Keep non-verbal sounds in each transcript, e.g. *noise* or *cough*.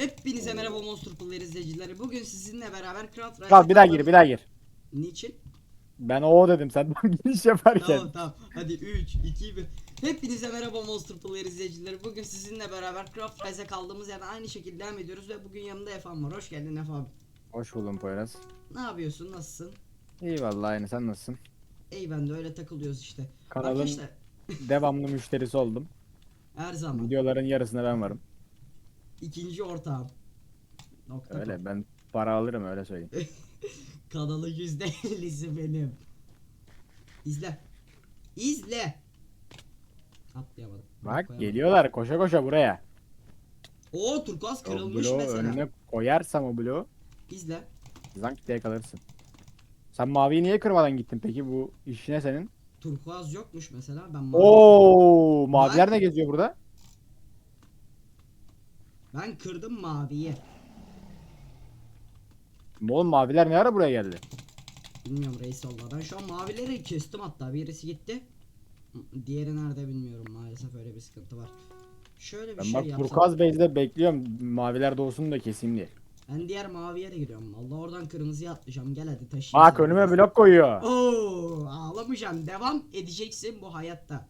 Hepinize merhaba Monster Player izleyicileri. Bugün sizinle beraber Craft Rise'a Kal bir daha gir bir daha gir. Niçin? Ben o dedim sen *laughs* giriş yaparken. Tamam tamam. Hadi 3, 2, 1. Hepinize merhaba Monster Player izleyicileri. Bugün sizinle beraber Craft Rise'a kaldığımız yerden aynı şekilde devam ediyoruz ve bugün yanımda Efan var. Hoş geldin Efe abi. Hoş buldum Poyraz. Ne yapıyorsun? Nasılsın? İyi vallahi aynı sen nasılsın? İyi ben de öyle takılıyoruz işte. Kanalın Arkadaşlar devamlı müşterisi oldum. her zaman Videoların yarısında ben varım. İkinci ortağım. Nokta com. Öyle ben para alırım öyle söyleyeyim. *laughs* Kanalı yüzde ellisi benim. İzle. İzle. Atlayamadım. Bak Koyamadım. geliyorlar koşa koşa buraya. Oo turkuaz O kırılmış bloğu mesela. önüne koyarsam o bloğu İzle. zank diye kalırsın. Sen maviyi niye kırmadan gittin peki bu iş ne senin? Turkuaz yokmuş mesela. Ben mavi- Oo maviler ne geziyor burada? Ben kırdım maviyi. Oğlum maviler ne ara buraya geldi? Bilmiyorum reis valla. Ben şu an mavileri kestim hatta. Birisi gitti. Diğeri nerede bilmiyorum maalesef öyle bir sıkıntı var. Şöyle bir Ben şey bak yapsam. turkuaz base'de bekliyorum maviler doğsun da keseyim diye. Ben diğer maviye de giriyorum. Allah oradan kırmızıya atlayacağım. Gel hadi taşıyayım. Bak seni. önüme blok koyuyor. Oo, ağlamayacağım. Devam edeceksin bu hayatta.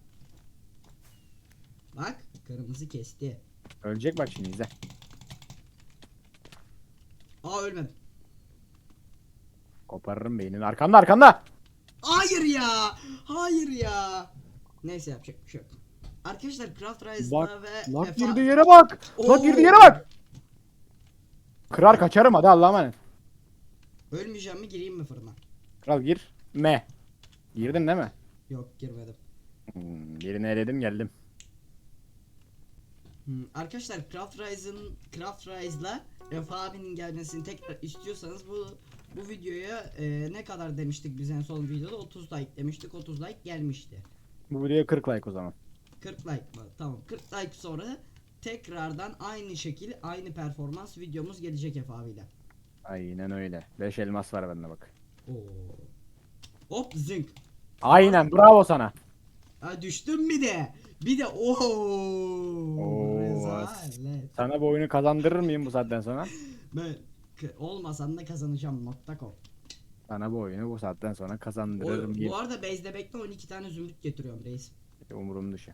Bak kırmızı kesti. Ölecek bak şimdi izle. Aa ölmedim. Koparırım beynini. Arkanda arkanda. Hayır ya. Hayır ya. Neyse yapacak bir şey yok. Arkadaşlar Craft Rise'da Bak, ve Lan Efa- girdiği yere bak. Lan Oo. girdiği yere bak. Kırar kaçarım hadi Allah'a emanet. Ölmeyeceğim mi gireyim mi fırına? Kral gir. Me. Girdin değil mi? Yok girmedim. Hmm, birini eledim geldim. Hmm, Arkadaşlar Craft Rise'ın Craft Rise'la Efa abinin gelmesini tekrar istiyorsanız bu bu videoya e, ne kadar demiştik biz en son videoda 30 like demiştik 30 like gelmişti. Bu videoya 40 like o zaman. 40 like mı? Tamam 40 like sonra tekrardan aynı şekil aynı performans videomuz gelecek Efe abiyle. Aynen öyle. 5 elmas var bende bak. Oo. Hop zınk. Aynen bravo sana. Ha düştüm bir de. Bir de ooo. Oo. Rezalet. Sana bu oyunu kazandırır mıyım bu saatten sonra? Ben k- olmasan da kazanacağım nokta com. Sana bu oyunu bu saatten sonra O- kazandırırım bu arada base'de bekle 12 tane zümrüt getiriyorum reis. umurum dışı.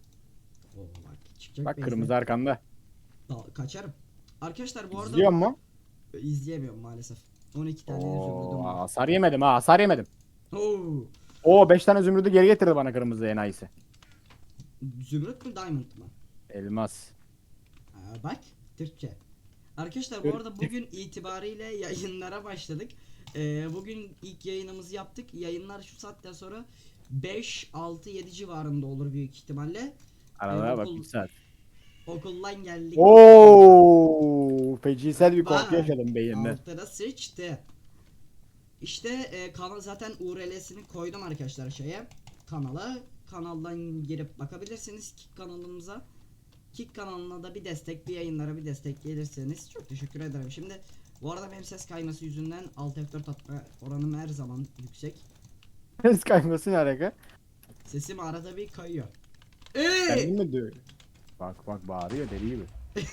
Oo bak çıkacak Bak base'de. kırmızı arkanda. Da- kaçarım. Arkadaşlar bu arada İzliyor mu? izleyemiyorum maalesef. 12 tane Oo, zümrüdüm var. hasar yemedim ha hasar yemedim. Oo. Oo 5 tane zümrüdü geri getirdi bana kırmızı enayisi. Zümrüt mü diamond mı? Elmas. Aa, bak Türkçe. Arkadaşlar bu arada bugün itibariyle yayınlara başladık. Ee, bugün ilk yayınımızı yaptık. Yayınlar şu saatten sonra 5, 6, 7 civarında olur büyük ihtimalle. Aralara bak okul- bir saat. Okuldan geldik. Oo, fecisel bir korku Bak, yaşadım beynimde. Altına sıçtı. İşte e, kanal zaten URL'sini koydum arkadaşlar şeye kanala. Kanaldan girip bakabilirsiniz Kick kanalımıza. Kick kanalına da bir destek, bir yayınlara bir destek gelirseniz çok teşekkür ederim. Şimdi bu arada benim ses kayması yüzünden Alt F4 atma oranım her zaman yüksek. Ses kayması ne alaka? Sesim arada bir kayıyor. Kendin Ey! mi diyor? Bak bak bağırıyor deli gibi. *laughs*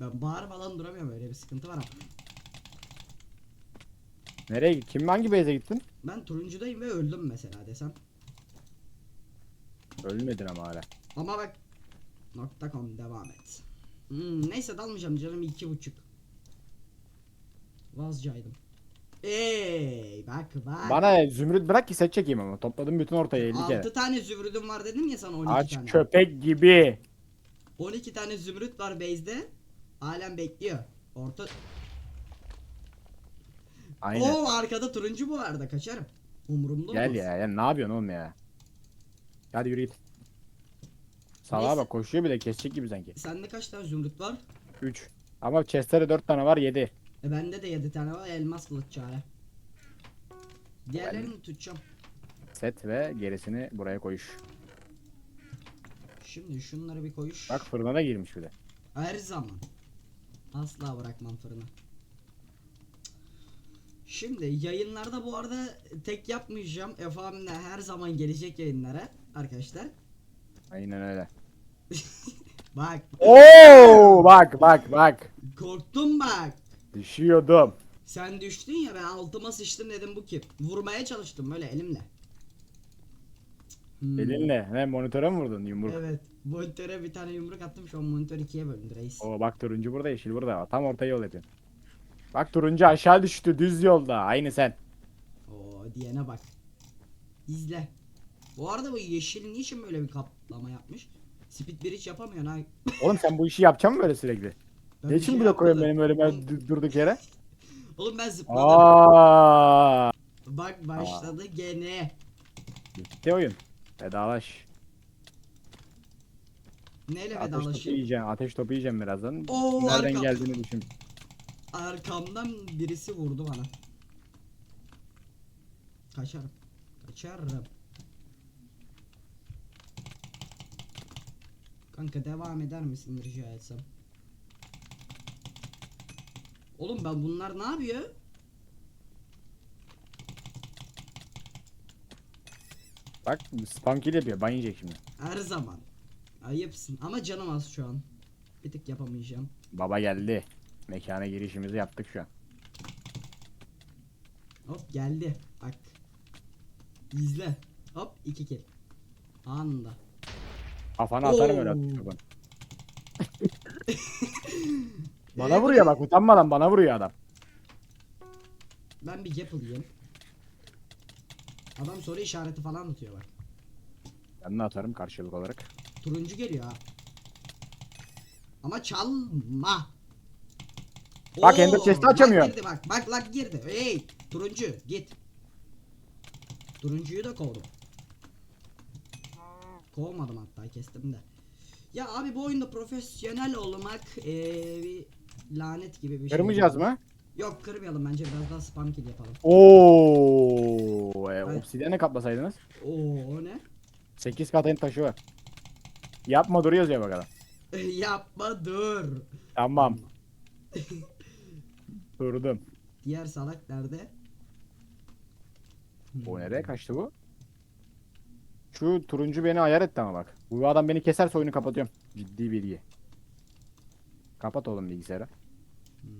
Ben bağırmadan duramıyorum öyle bir sıkıntı var ama. Nereye git? Kim hangi base'e gittin? Ben turuncudayım ve öldüm mesela desem. Ölmedin ama hala. Ama bak nokta com devam et. Hmm, neyse dalmayacağım canım iki buçuk. Vazcaydım. Ey bak bak. Bana zümrüt bırak ki set çekeyim ama. Topladım bütün ortaya 50 kere. 6 tane zümrüdüm var dedim ya sana 12 Aç tane. köpek gibi. 12 tane zümrüt var base'de. Halen bekliyor. Orta. Aynen. Oo arkada turuncu bu arada kaçarım. Umurumda Gel olmaz. ya, ya ne yapıyorsun oğlum ya? Hadi yürü git. Salaha Neyse. bak koşuyor bir de kesecek gibi sanki. Sende kaç tane zümrüt var? 3. Ama chest'te 4 tane var 7. E bende de 7 tane var elmas kılıç çare. Diğerlerini tutacağım. Set ve gerisini buraya koyuş. Şimdi şunları bir koyuş. Bak fırına da girmiş bir de. Her zaman. Asla bırakmam fırını. Şimdi yayınlarda bu arada tek yapmayacağım. Efe abimle her zaman gelecek yayınlara arkadaşlar. Aynen öyle. *laughs* Bak Oo bak bak bak. korktum bak. Düşüyordum. Sen düştün ya ben altıma sıçtım dedim bu kim? Vurmaya çalıştım böyle elimle. Hmm. Elinle. Ne monitöre mi vurdun yumruk? Evet. Monitöre bir tane yumruk attım şu an monitör ikiye bölündü reis. Oo bak turuncu burada yeşil burada. Tam orta yol yapıyorsun. Bak turuncu aşağı düştü düz yolda. Aynı sen. Oo diyene bak. İzle. Bu arada bu yeşil niçin böyle bir kaplama yapmış? Speed bir hiç yapamıyorsun ha. *laughs* Oğlum sen bu işi yapacak mısın böyle sürekli? Ben ne için şey blok koyuyorsun benim öyle ben durduk yere? *laughs* Oğlum ben zıpladım. Aa! Bak başladı gene. Bitti oyun. Vedalaş. Neyle Ateş topu vedalaşayım? yiyeceğim. Ateş topu yiyeceğim birazdan. Oo, Nereden arkam- geldiğini düşün. Arkamdan birisi vurdu bana. Kaçarım. Kaçarım. Kanka devam eder misin rica etsem? Oğlum ben bunlar ne yapıyor? Bak spam kill yapıyor. Ban yiyecek şimdi. Her zaman. Ayıpsın ama canım az şu an. Bir tık yapamayacağım. Baba geldi. Mekana girişimizi yaptık şu an. Hop geldi. Bak. İzle. Hop iki kill. Anında. Kafana atarım öyle. Ee, *laughs* Bana vuruyor bak utanmadan bana vuruyor adam. Ben bir gap alayım. Adam soru işareti falan atıyor bak. Ben de atarım karşılık olarak. Turuncu geliyor ha. Ama çalma. Bak, Ender chest'i lag açamıyor. Girdi bak. Bak lag girdi. Hey turuncu git. Turuncuyu da kovdum. Kovmadım hatta kestim de. Ya abi bu oyunda profesyonel olmak eee bir lanet gibi bir şey. Kırmayacağız mı? Yok kırmayalım bence biraz daha spam kill yapalım. Oo, e, Evet. obsidiyene kaplasaydınız. Oo o ne? 8 katayın taşı var. Yapma dur yazıyor bakalım. *laughs* Yapma dur. Tamam. *laughs* Durdum. Diğer salak nerede? O Hmm. nereye kaçtı bu? Şu turuncu beni ayar etti ama bak. Bu adam beni keserse oyunu kapatıyorum. Ciddi bilgi. Kapat oğlum bilgisayarı. Hmm.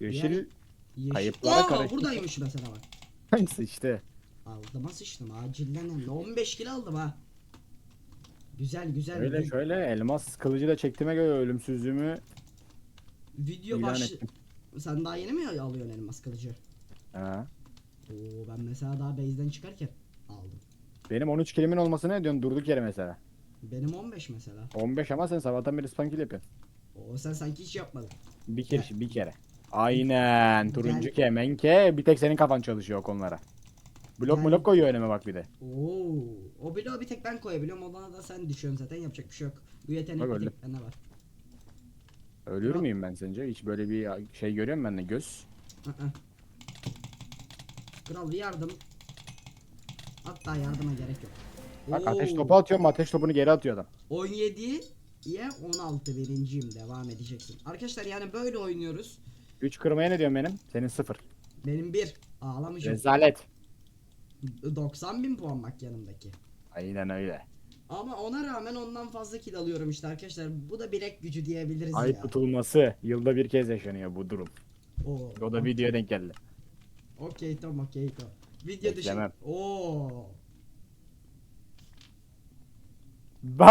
Yeşil Yeşil. Kayıplara Aa, karıştı. buradaymış mesela bak. *laughs* hangisi işte. Aldıma sıçtım acilden hem de 15 kilo aldım ha. Güzel güzel. Şöyle şöyle elmas kılıcı da çektiğime göre ölümsüzlüğümü Video ilan baş... ettim. Sen daha yeni mi alıyorsun elmas kılıcı? Ha. Oo ben mesela daha base'den çıkarken aldım. Benim 13 kilimin olması ne diyorsun durduk yere mesela. Benim 15 mesela. 15 ama sen sabahtan beri spam kill yapıyorsun. Oo sen sanki hiç yapmadın. Bir kere bir kere. Aynen turuncu Gel. kemenke bir tek senin kafan çalışıyor o konulara. Blok Gel. blok koyuyor önüme bak bir de. Oo. O bloğu bir tek ben koyabiliyorum. Ona da sen düşüyorsun zaten yapacak bir şey yok. Bu yetenek Bak bir öyle. tek bende var. Ölür Kral. müyüm ben sence? Hiç böyle bir şey görüyorum ben de göz. Kral bir yardım. Hatta yardıma gerek yok. Bak ateş Oo. topu atıyorum ateş topunu geri atıyor adam. 17 ye 16 birinciyim devam edeceksin. Arkadaşlar yani böyle oynuyoruz. 3 kırmaya ne diyorsun benim? Senin 0. Benim bir ağlamışım. Rezalet. 90 bin puan bak yanımdaki. Aynen öyle. Ama ona rağmen ondan fazla kill alıyorum işte arkadaşlar. Bu da bilek gücü diyebiliriz Ay ya. tutulması yılda bir kez yaşanıyor bu durum. Oo. O da videoya denk geldi. Okey tamam okey tamam. Video dışı. Beklemem. Oo. Sıçtım Ba.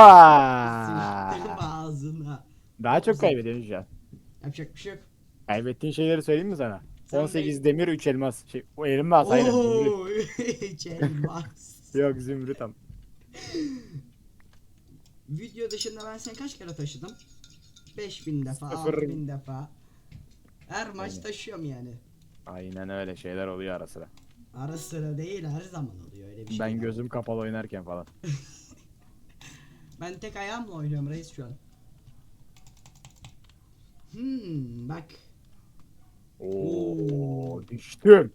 ağzına. Daha çok kaybediyorsun şu an. Yapacak bir şey yok. Kaybettiğin şeyleri söyleyeyim mi sana? Sen 18 demir 3 elmas. Şey, o elmas aynen. Zümrüt. *laughs* Oo. elmas. Yok zümrüt tam. *laughs* Video dışında ben seni kaç kere taşıdım? 5000 defa, Sıfır. 6000 defa. Her maç Aynen. taşıyorum yani. Aynen öyle şeyler oluyor ara sıra. Ara sıra değil her zaman oluyor öyle bir şey. Ben gözüm kapalı oynarken falan. *laughs* Ben tek ayağımla oynuyorum reis şu an. Hmm bak. Oo düştüm.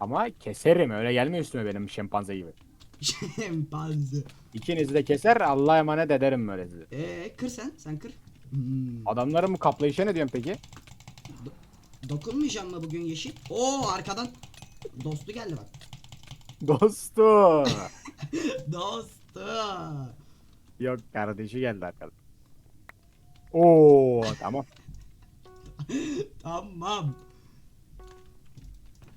Ama keserim öyle gelme üstüme benim şempanze gibi. *laughs* Şempanze. İkinizi de keser Allah'a emanet ederim böyle sizi. Eee kır sen sen kır. Hmm. Adamların bu kaplayışa ne diyorsun peki? Dokunmayacağım mı bugün yeşil? Oo arkadan. Dostu geldi bak. Dostum. *laughs* Dostu. Yok kardeşi geldi arkadan. Oo tamam. *laughs* Tamam.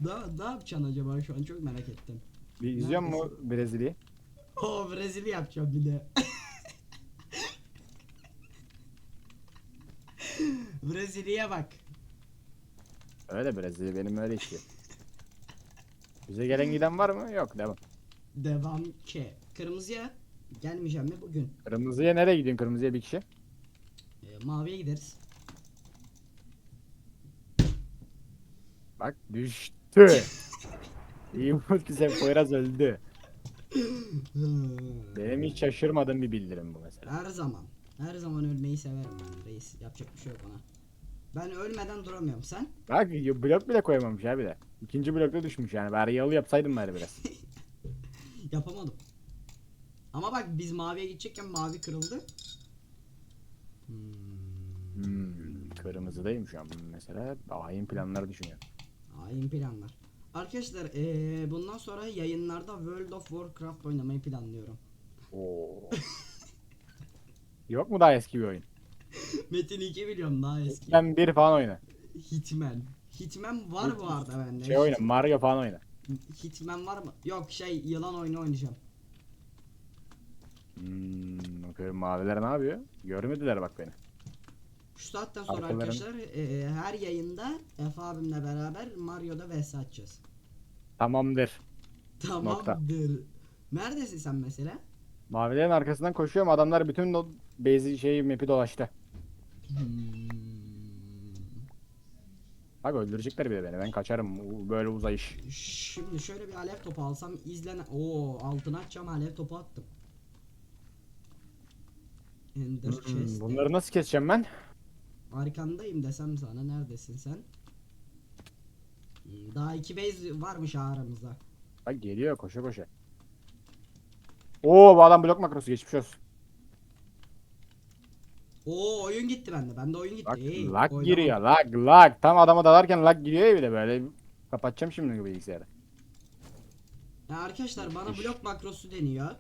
Ne, ne yapacaksın acaba şu an çok merak ettim. Bir izliyor mu Brezilya'yı? O Brezilya yapacağım bir de. Brezilya'ya bak. Öyle Brezilya benim öyle işi. Bize gelen giden var mı? Yok devam. Devam ki. Kırmızıya gelmeyeceğim mi bugün? Kırmızıya nereye gidiyorsun kırmızıya bir kişi? Ee, maviye gideriz. Bak düştü. İyi umut ki sen Poyraz öldü. Benim hiç şaşırmadığım bir bildirim bu mesela. Her zaman. Her zaman ölmeyi severim ben reis. Yapacak bir şey yok ona. Ben ölmeden duramıyorum sen. Bak blok bile koyamamış abi de. İkinci blokta düşmüş yani. Bari yalı yapsaydım bari biraz. *laughs* Yapamadım. Ama bak biz maviye gidecekken mavi kırıldı. Hmm. Hmm, kırmızıdayım şu an mesela. Hain planlar düşünüyor. Hain planlar. Arkadaşlar eee, bundan sonra yayınlarda World of Warcraft oynamayı planlıyorum. Oo. *laughs* Yok mu daha eski bir oyun? *laughs* Metin 2 biliyorum daha eski. Ben bir falan oyna. Hitman. Hitman var bu arada bende. Şey oyna, Mario falan oyna. Hitman var mı? Yok şey yılan oyunu oynayacağım. Hmm, bakıyorum maviler ne yapıyor? Görmediler bak beni. Şu saatten sonra Arkalarım- arkadaşlar eee, her yayında Efe abimle beraber Mario'da vs atacağız. Tamamdır. Tamamdır. Neredesin sen mesela? Mavilerin arkasından koşuyorum. Adamlar bütün o bezi şeyi map'i dolaştı. Hmm. Bak öldürecekler bile beni. Ben kaçarım. U- Böyle uzayış. Şimdi şöyle bir alev topu alsam izlene... Oo altına açacağım alev topu attım. Ender Hmm, chest. bunları nasıl keseceğim ben? Arkandayım desem sana neredesin sen? Hmm, Daha iki base varmış aramızda. Bak geliyor koşa koşa. Oo bu adam blok makrosu geçmiş olsun. Oo oyun gitti bende. Bende oyun gitti. Ey, lag oynamam. giriyor lag lag. Tam adama dalarken lag giriyor ya bir de böyle. Kapatacağım şimdi bilgisayarı. Ya arkadaşlar bana blok makrosu deniyor.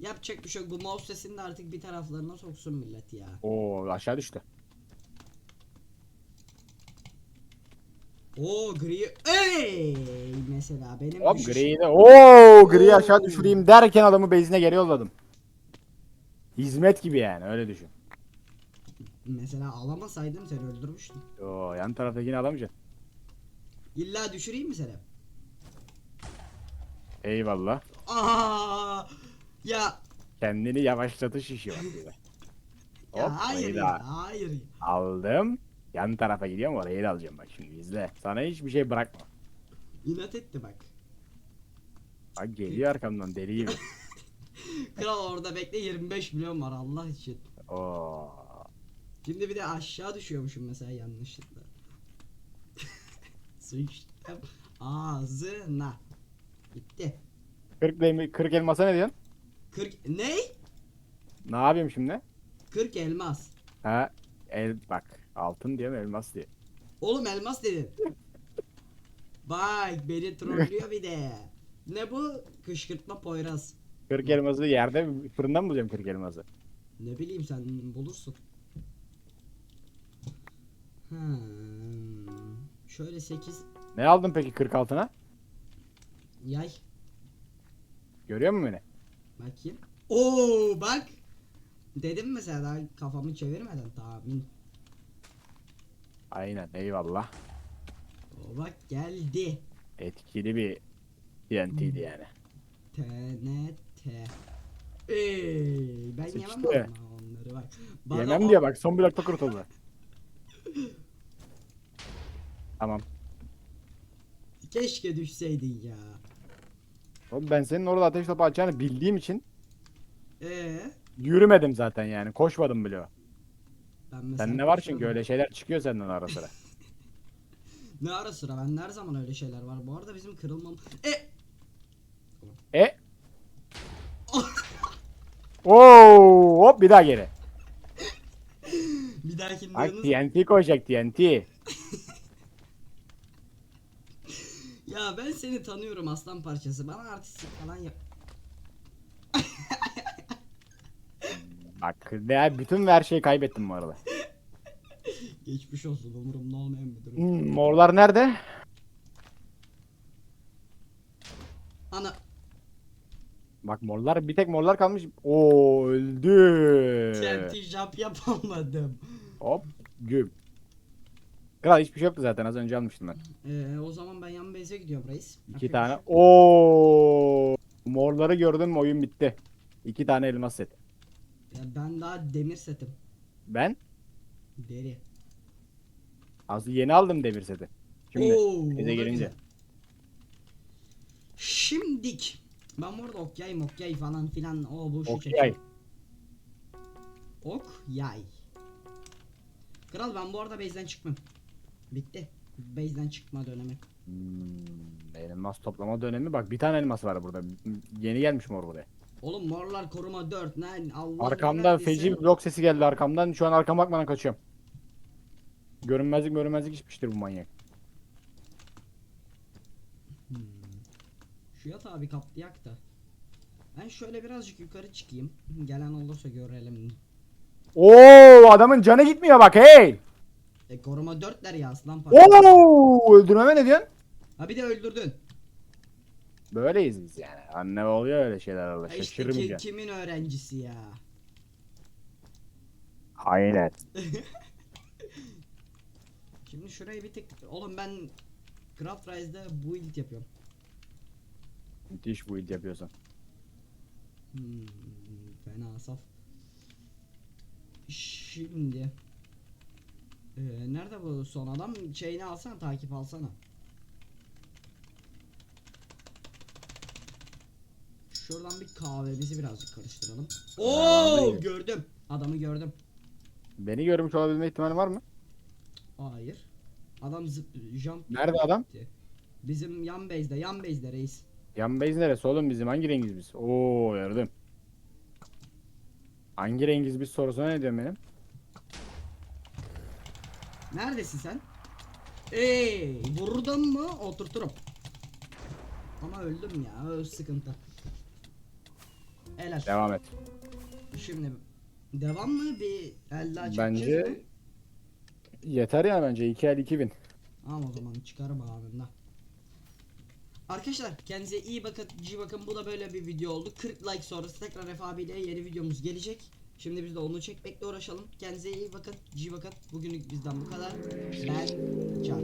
Yapacak bir şey yok. Bu mouse sesini de artık bir taraflarına soksun millet ya. Oo aşağı düştü. Oo gri. Ey mesela benim Hop düşüş- griyi de ooo griyi Oo. aşağı düşüreyim derken adamı base'ine geri yolladım. Hizmet gibi yani öyle düşün. Mesela alamasaydım seni öldürmüştüm. Oo yan taraftakini alamayacaksın. İlla düşüreyim mi seni? Eyvallah. Aa! Ya Kendini yavaşlatış işi var burada. ya Hop hayır ya, hayır. ya. aldım. Yan tarafa gidiyorum orayı da alacağım bak şimdi izle. Sana hiçbir şey bırakma. İnat etti bak. Bak geliyor arkamdan deli gibi. *laughs* Kral orada bekle 25 milyon var Allah için. Oo. Şimdi bir de aşağı düşüyormuşum mesela yanlışlıkla. *laughs* Sıçtım ağzına. Gitti. 40, el- 40 elmasa ne diyorsun? 40 ne? Ne yapayım şimdi? 40 elmas. Ha el bak altın diyorum elmas diyor. Oğlum elmas dedin. Bak beni trollüyor bir de. Ne bu? Kışkırtma Poyraz. 40 elması yerde fırından mı bulacağım 40 elması? Ne bileyim sen bulursun. Hmm. Şöyle 8 Ne aldın peki 40 altına? yay Görüyor musun beni? bakayım. Oo bak. Dedim mesela daha kafamı çevirmeden tahmin. Aynen eyvallah. Bak geldi. Etkili bir TNT'di yani. TNT. Ey ben Sıçtı. yemem ama onları bak. Bana Yemem o- diye bak son blokta kurtuldu. *laughs* tamam. Keşke düşseydin ya. Oğlum ben senin orada ateş topu açacağını bildiğim için Ee, yürümedim zaten yani. Koşmadım bile. Ben mesela Sen ne var çünkü öyle şeyler çıkıyor senden ara sıra. *laughs* Ne ara sıra ben her zaman öyle şeyler var. Bu arada bizim kırılmam. E E? *laughs* Oo, hop bir daha geri. bir dahaki Bak yalnız TNT koyacak TNT. *laughs* ya ben seni tanıyorum aslan parçası. Bana artistik falan yap. Bak ne bütün her şeyi kaybettim bu arada. Geçmiş olsun umurumda olmayan bir durum. Hmm, morlar nerede? Ana Bak morlar bir tek morlar kalmış. Oo öldü. TNT jump yapamadım. Hop güm. Kral hiçbir şey yoktu zaten az önce almıştım ben. Ee, o zaman ben yan base'e gidiyorum reis. İki tane. Oo morları gördüm oyun bitti. İki tane elmas set. Ya ben daha demir setim. Ben Deri. az yeni aldım demir seti. Şimdi Oo, o bize da güzel. Şimdik. Ben bu arada ok yay mok yay falan filan o bu şu Ok çekiyorum. Ok yay. Kral ben bu arada base'den çıkmam. Bitti. Base'den çıkma dönemi. Hmm, elmas toplama dönemi. Bak bir tane elmas var burada. Yeni gelmiş mor buraya. Oğlum morlar koruma 4 ne Allah Arkamda neredeyse- feci bir blok sesi geldi arkamdan. Şu an arkama bakmadan kaçıyorum. Görünmezlik görünmezlik içmiştir bu manyak. Hmm. Şu yatağı bir kaplayak da. Ben şöyle birazcık yukarı çıkayım. Gelen olursa görelim. Oo adamın canı gitmiyor bak hey. E koruma 4'ler ya aslan parçası. Oo öldürmeme ne diyorsun? Ha bir de öldürdün. Böyleyiz biz yani. Anne oluyor öyle şeyler Allah Ha işte ki- şaşırmayacağım. kimin öğrencisi ya? Aynen. *laughs* Şimdi şurayı bir tık... Oğlum ben Craft Rise'da build yapıyorum. Müthiş bu ilk yapıyorsun. Hmm, fena saf. Şimdi... Ee, nerede bu son adam? Şeyini alsana, takip alsana. Şuradan bir kahvemizi birazcık karıştıralım. Oo, gördüm. Adamı gördüm. Beni görmüş olabilme ihtimali var mı? Hayır. Adam zıp jump. Nerede adam? Bizim yan base'de, yan base'de reis. Yan base neresi oğlum bizim? Hangi rengiz biz? Oo gördüm. Hangi rengiz biz sorusuna ne diyorsun benim? Neredesin sen? Ey, vurdum mu oturturum. Ama öldüm ya, o sıkıntı. Helal. Devam et. Şimdi devam mı bir el daha çekeceğiz Bence mi? yeter ya bence 2 el 2000. Tamam o zaman çıkarım anında. Arkadaşlar kendinize iyi bakın, iyi bakın. Bu da böyle bir video oldu. 40 like sonrası tekrar Efe abiyle yeni videomuz gelecek. Şimdi biz de onu çekmekle uğraşalım. Kendinize iyi bakın, iyi bakın. Bugünlük bizden bu kadar. Ben Can.